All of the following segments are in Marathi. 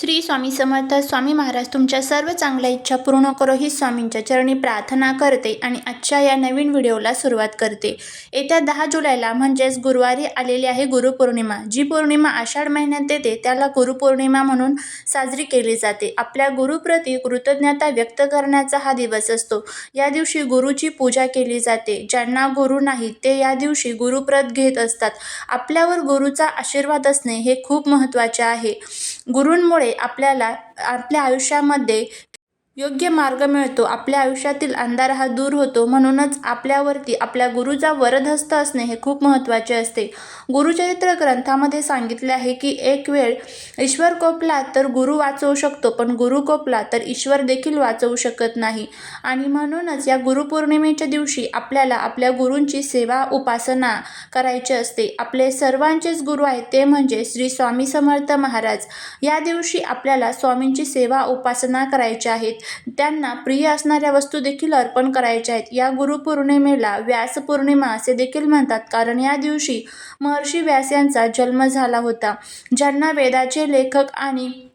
श्री स्वामी समर्थ स्वामी महाराज तुमच्या सर्व चांगल्या इच्छा पूर्ण करो ही स्वामींच्या चरणी प्रार्थना करते आणि आजच्या या नवीन व्हिडिओला सुरुवात करते. येत्या दहा जुलैला म्हणजेच गुरुवारी आलेली आहे गुरुपौर्णिमा. जी पौर्णिमा आषाढ महिन्यात येते त्याला गुरुपौर्णिमा म्हणून साजरी केली जाते. आपल्या गुरुप्रती कृतज्ञता व्यक्त करण्याचा हा दिवस असतो. या दिवशी गुरुची पूजा केली जाते. ज्यांना गुरु नाही ते या दिवशी गुरुप्रत घेत असतात. आपल्यावर गुरुचा आशीर्वाद असणे हे खूप महत्त्वाचे आहे. गुरूंमुळे आपल्याला आपल्या आयुष्यामध्ये योग्य मार्ग मिळतो. आपल्या आयुष्यातील अंधार हा दूर होतो. म्हणूनच आपल्यावरती आपल्या गुरुचा वरदहस्त असणे हे खूप महत्त्वाचे असते. गुरुचरित्र ग्रंथामध्ये सांगितले आहे की एक वेळ ईश्वर कोपला तर गुरु वाचवू शकतो पण गुरु कोपला तर ईश्वर देखील वाचवू शकत नाही. आणि म्हणूनच या गुरुपौर्णिमेच्या दिवशी आपल्याला आपल्या गुरूंची सेवा उपासना करायची असते. आपले सर्वांचेच गुरु आहेत ते म्हणजे श्री स्वामी समर्थ महाराज. या दिवशी आपल्याला स्वामींची सेवा उपासना करायची आहेत. त्यांना प्रिय असणाऱ्या वस्तू देखील अर्पण करायच्या आहेत. या गुरुपौर्णिमेला व्यासपौर्णिमा असे देखील म्हणतात. कारण या दिवशी महर्षी व्यास यांचा जन्म झाला होता. ज्यांना वेदाचे लेखक आणि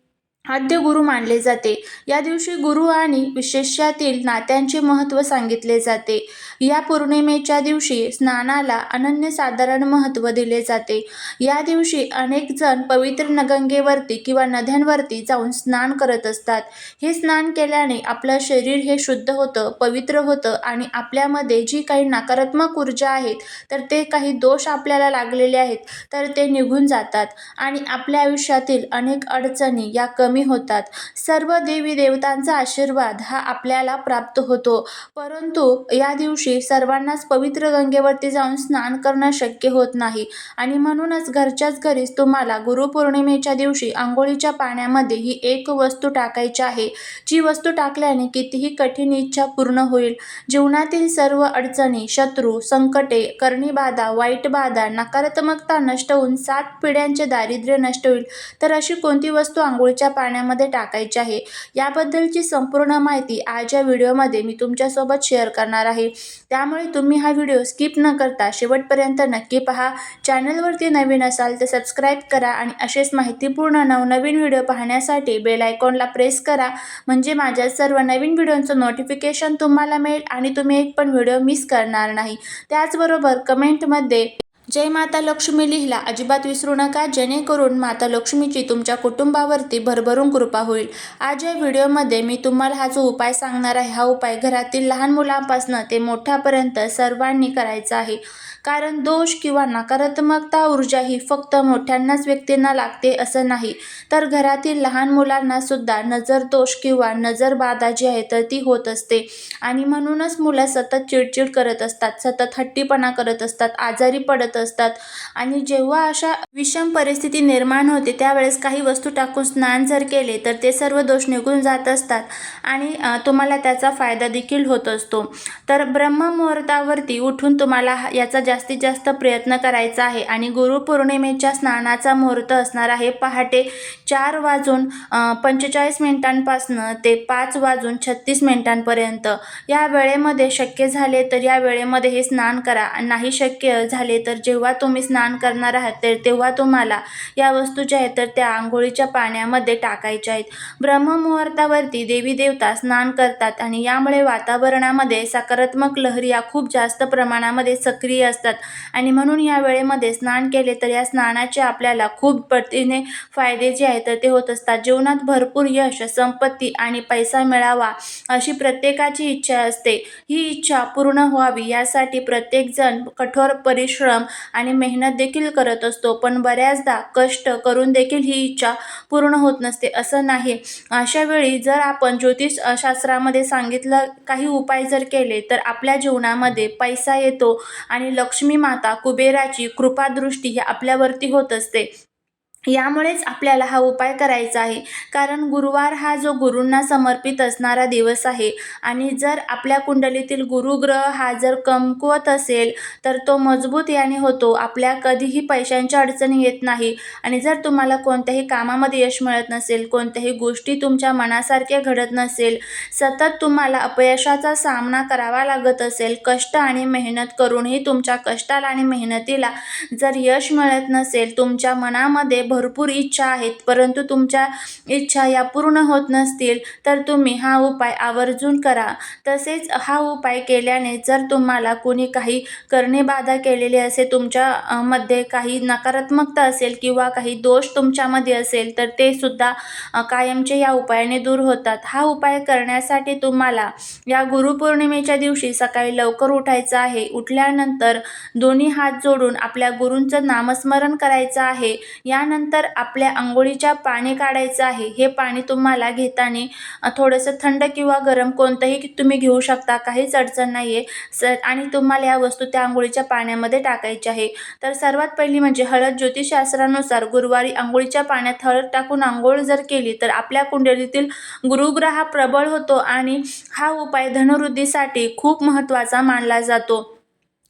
आद्य गुरु मानले जाते. या दिवशी गुरु आणि विशेष्यातील नात्यांचे महत्त्व सांगितले जाते. या पौर्णिमेच्या दिवशी स्नानाला अनन्यसाधारण महत्त्व दिले जाते. या दिवशी अनेक जण पवित्र नगंगेवरती किंवा नद्यांवरती जाऊन स्नान करत असतात. हे स्नान केल्याने आपलं शरीर हे शुद्ध होतं पवित्र होतं आणि आपल्यामध्ये जी काही नकारात्मक ऊर्जा आहेत तर ते काही दोष आपल्याला लागलेले आहेत तर ते निघून जातात आणि आपल्या आयुष्यातील अनेक अडचणी या कमी होतात. सर्व देवी देवतांचा आशीर्वाद हा आपल्याला प्राप्त होतो. परंतु या दिवशी सर्वांनाच पवित्र गंगेवरती जाऊन स्नान करणं शक्य होत नाही. आणि म्हणूनच घरच्याच घरीच तुम्हाला गुरुपौर्णिमेच्या दिवशी आंघोळीच्या पाण्यामध्ये ही एक वस्तू टाकायची आहे. जी वस्तू टाकल्याने कितीही कठीण इच्छा पूर्ण होईल. जीवनातील सर्व अडचणी शत्रू संकटे करणीबाधा वाईट बाधा नकारात्मकता नष्ट होऊन सात पिढ्यांचे दारिद्र्य नष्ट होईल. तर अशी कोणती वस्तू आंघोळीच्या पाण्यामध्ये टाकायची आहे. याबद्दलची संपूर्ण माहिती आज या व्हिडिओमध्ये मी तुमच्यासोबत शेअर करणार आहे. त्यामुळे तुम्ही हा व्हिडिओ स्किप न करता शेवटपर्यंत नक्की पहा. चॅनलवरती नवीन असाल तर सबस्क्राईब करा आणि असेच माहितीपूर्ण नवनवीन व्हिडिओ पाहण्यासाठी बेल आयकॉनला प्रेस करा. म्हणजे माझ्या सर्व नवीन व्हिडिओंचं नोटिफिकेशन तुम्हाला मिळेल आणि तुम्ही एक पण व्हिडिओ मिस करणार नाही. त्याचबरोबर कमेंटमध्ये जय माता लक्ष्मी लिहिला अजिबात विसरू नका जेणेकरून माता लक्ष्मीची तुमच्या कुटुंबावरती भरभरून कृपा होईल. आज या व्हिडिओमध्ये मी तुम्हाला हा जो उपाय सांगणार आहे. हा उपाय घरातील लहान मुलांपासून ते मोठ्यापर्यंत सर्वांनी करायचा आहे. कारण दोष किंवा नकारात्मकता ऊर्जा ही फक्त मोठ्यांनाच व्यक्तींना लागते असं नाही. तर घरातील लहान मुलांना सुद्धा नजर दोष किंवा नजरबाधा जी आहे तर ती होत असते. आणि म्हणूनच मुलं सतत चिडचिड करत असतात सतत हट्टीपणा करत असतात आजारी पडत असतात. आणि जेव्हा अशा विषम परिस्थिती निर्माण होते त्यावेळेस काही वस्तू टाकून स्नान जर केले तर ते सर्व दोष निघून जात असतात आणि तुम्हाला त्याचा फायदा देखील होत असतो. तर ब्रह्ममुहूर्तावरती उठून तुम्हाला हा- याचा जास्तीत जास्त प्रयत्न करायचा आहे आणि गुरुपौर्णिमेच्या स्नानाचा मुहूर्त असणार आहे पहाटे चार वाजून पंचेचाळीस मिनिटांपासनं ते पाच वाजून छत्तीस मिनिटांपर्यंत. या वेळेमध्ये शक्य झाले तर या वेळेमध्ये हे स्नान करा. नाही शक्य झाले तर जेव्हा तुम्ही स्नान करणार आहात तर तेव्हा तुम्हाला या वस्तू ज्या आहेत तर त्या आंघोळीच्या पाण्यामध्ये टाकायच्या आहेत. ब्रह्ममुहूर्तावरती देवी देवता स्नान करतात आणि यामुळे वातावरणामध्ये सकारात्मक लहरी या खूप जास्त प्रमाणामध्ये सक्रिय असतात. आणि म्हणून या वेळेमध्ये स्नान केले तर या स्नानाचे आपल्याला खूप पटीने फायदे जे आहेत तर ते होत असतात. जीवनात भरपूर यश संपत्ती आणि पैसा मिळावा अशी प्रत्येकाची इच्छा असते. ही इच्छा पूर्ण व्हावी यासाठी प्रत्येकजण कठोर परिश्रम आणि मेहनत देखील करत असतो. पण बऱ्याचदा कष्ट करून देखील ही इच्छा पूर्ण होत नसते. असं नाही. अशा वेळी जर आपण ज्योतिष शास्त्रामध्ये सांगितलं काही उपाय जर केले तर आपल्या जीवनामध्ये पैसा येतो आणि लक्ष्मी माता कुबेराची कृपादृष्टी ही आपल्यावरती होत असते. यामुळेच आपल्याला हा उपाय करायचा आहे. कारण गुरुवार हा जो गुरूंना समर्पित असणारा दिवस आहे आणि जर आपल्या कुंडलीतील गुरुग्रह हा जर कमकुवत असेल तर तो मजबूत याने होतो. आपल्या कधीही पैशांच्या अडचणी येत नाही. आणि जर तुम्हाला कोणत्याही कामामध्ये यश मिळत नसेल कोणत्याही गोष्टी तुमच्या मनासारख्या घडत नसेल सतत तुम्हाला अपयशाचा सामना करावा लागत असेल कष्ट आणि मेहनत करूनही तुमच्या कष्टाला आणि मेहनतीला जर यश मिळत नसेल तुमच्या मनामध्ये भरपूर इच्छा आहेत परंतु तुमच्या इच्छा या पूर्ण होत नसतील तर तुम्ही हा उपाय आवर्जून करा. तसेच हा उपाय केल्याने जर तुम्हाला कोणी काही करणे बाधा केलेली असेल तुमच्या मध्ये काही नकारात्मकता असेल किंवा काही दोष तुमच्यामध्ये असेल तर ते सुद्धा कायमचे या उपायाने दूर होतात. हा उपाय करण्यासाठी तुम्हाला या गुरुपौर्णिमेच्या दिवशी सकाळी लवकर उठायचं आहे. उठल्यानंतर दोन्ही हात जोडून आपल्या गुरूंचं नामस्मरण करायचं आहे. यानंतर आपल्या आंघोळीच्या पाणी काढायचं आहे. हे पाणी तुम्हाला घेताना थोडंसं थंड किंवा गरम कोणतंही तुम्ही घेऊ शकता. काहीच अडचण नाही आहे स आणि तुम्हाला या वस्तू त्या आंघोळीच्या पाण्यामध्ये टाकायच्या आहे. तर सर्वात पहिली म्हणजे हळद. ज्योतिषशास्त्रानुसार गुरुवारी आंघोळीच्या पाण्यात हळद टाकून आंघोळ जर केली तर आपल्या कुंडलीतील गुरुग्रह हा प्रबळ होतो आणि हा उपाय धनुवृद्धीसाठी खूप महत्त्वाचा मानला जातो.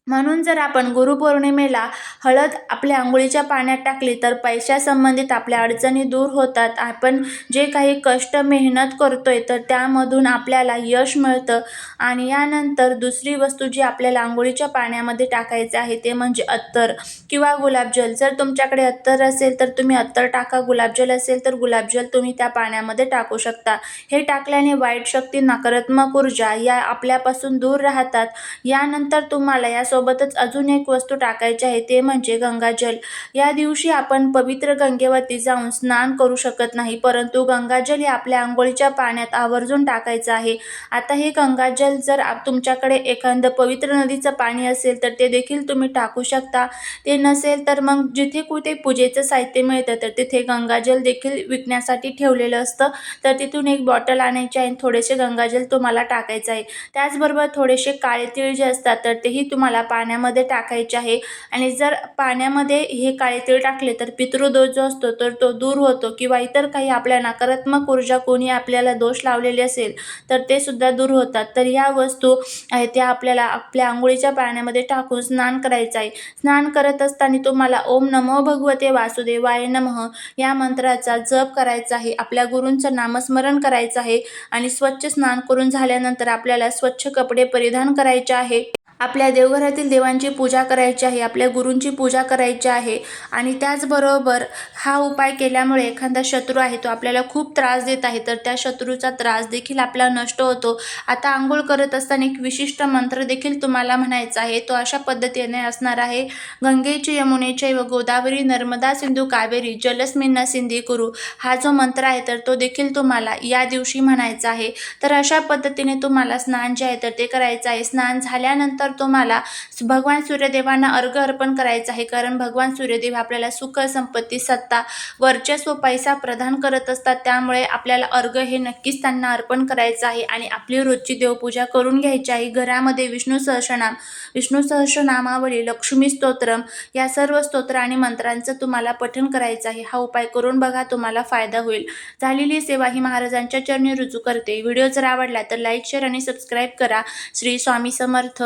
म्हणून जर आपण गुरुपौर्णिमेला हळद आपल्या आंघोळीच्या पाण्यात टाकली तर पैशासंबंधित आपल्या अडचणी दूर होतात. आपण जे काही कष्ट मेहनत करतोय तर त्यामधून आपल्याला यश मिळतं आणि यानंतर दुसरी वस्तू जी आपल्याला आंघोळीच्या पाण्यामध्ये टाकायचे आहे ते म्हणजे अत्तर किंवा गुलाबजल. जर तुमच्याकडे अत्तर असेल तर तुम्ही अत्तर टाका. गुलाबजल असेल तर गुलाबजल तुम्ही त्या पाण्यामध्ये टाकू शकता. हे टाकल्याने वाईट शक्ती नकारात्मक ऊर्जा या आपल्यापासून दूर राहतात. यानंतर तुम्हाला या त्यासोबतच अजून एक वस्तू टाकायची आहे ते म्हणजे गंगाजल या दिवशी आपण पवित्र गंगेवरती जाऊन स्नान करू शकत नाही परंतु गंगाजल हे आपल्या आंघोळीच्या पाण्यात आवर्जून टाकायचं आहे. आता हे गंगाजल जर तुमच्याकडे एखादं पवित्र नदीचं पाणी असेल तर ते देखील तुम्ही टाकू शकता. ते नसेल तर मग जिथे कुठे पूजेचं साहित्य मिळतं तर तिथे गंगाजल देखील विकण्यासाठी ठेवलेलं असतं. तर तिथून एक बॉटल आणायची आहे आणि थोडेसे गंगाजल तुम्हाला टाकायचं आहे. त्याचबरोबर थोडेसे काळे तीळ जे असतात तर तेही तुम्हाला पाण्यामध्ये टाकायचे आहे. आणि जर पाण्यामध्ये हे काळे तीळ टाकले तर पितृदोष जो असतो तर तो दूर होतो किंवा इतर काही आपल्या नकारात्मक ऊर्जा कोणी आपल्याला दोष लावलेले असेल तर ते सुद्धा दूर होतात. तर या वस्तू आहे त्या आपल्याला आपल्या आंघोळीच्या पाण्यामध्ये टाकून स्नान करायचं आहे. स्नान करत असताना तुम्हाला ओम नमो भगवते वासुदेवाय नमः या मंत्राचा जप करायचा आहे. आपल्या गुरूंचं नामस्मरण करायचं आहे आणि स्वच्छ स्नान करून झाल्यानंतर आपल्याला स्वच्छ कपडे परिधान करायचे आहे. आपल्या देवघरातील देवांची पूजा करायची आहे आपल्या गुरूंची पूजा करायची आहे आणि त्याचबरोबर हा उपाय केल्यामुळे एखादा शत्रू आहे तो आपल्याला खूप त्रास देत आहे तर त्या शत्रूचा त्रास देखील आपला नष्ट होतो. आता आंघोळ करत असताना एक विशिष्ट मंत्र देखील तुम्हाला म्हणायचा आहे तो अशा पद्धतीने असणार आहे. गंगेचे यमुनेचे व गोदावरी नर्मदा सिंधू कावेरी जलस्मिन्ना सिंधी कुरु हा जो मंत्र आहे तर तो देखील तुम्हाला या दिवशी म्हणायचा आहे. तर अशा पद्धतीने तुम्हाला स्नान जे आहे तर ते करायचं आहे. स्नान झाल्यानंतर तुम्हाला भगवान सूर्यदेवांना अर्घ अर्पण करायचं आहे. कारण भगवान सूर्यदेव आपल्याला सुख संपत्ती सत्ता वर्चस्व पैसा प्रदान करत असतात. त्यामुळे आपल्याला अर्घ हे नक्कीच त्यांना अर्पण करायचं आहे आणि आपली रोजची देवपूजा करून घ्यायची आहे. घरामध्ये विष्णू सहस्रनाम विष्णू सहस्रनामावली लक्ष्मी स्तोत्रम या सर्व स्तोत्र आणि मंत्रांचं तुम्हाला पठण करायचं आहे. हा उपाय करून बघा तुम्हाला फायदा होईल. झालेली सेवा ही महाराजांच्या चरणी रुजू करते. व्हिडिओ जर आवडला तर लाईक शेअर आणि सबस्क्राईब करा. श्री स्वामी समर्थ.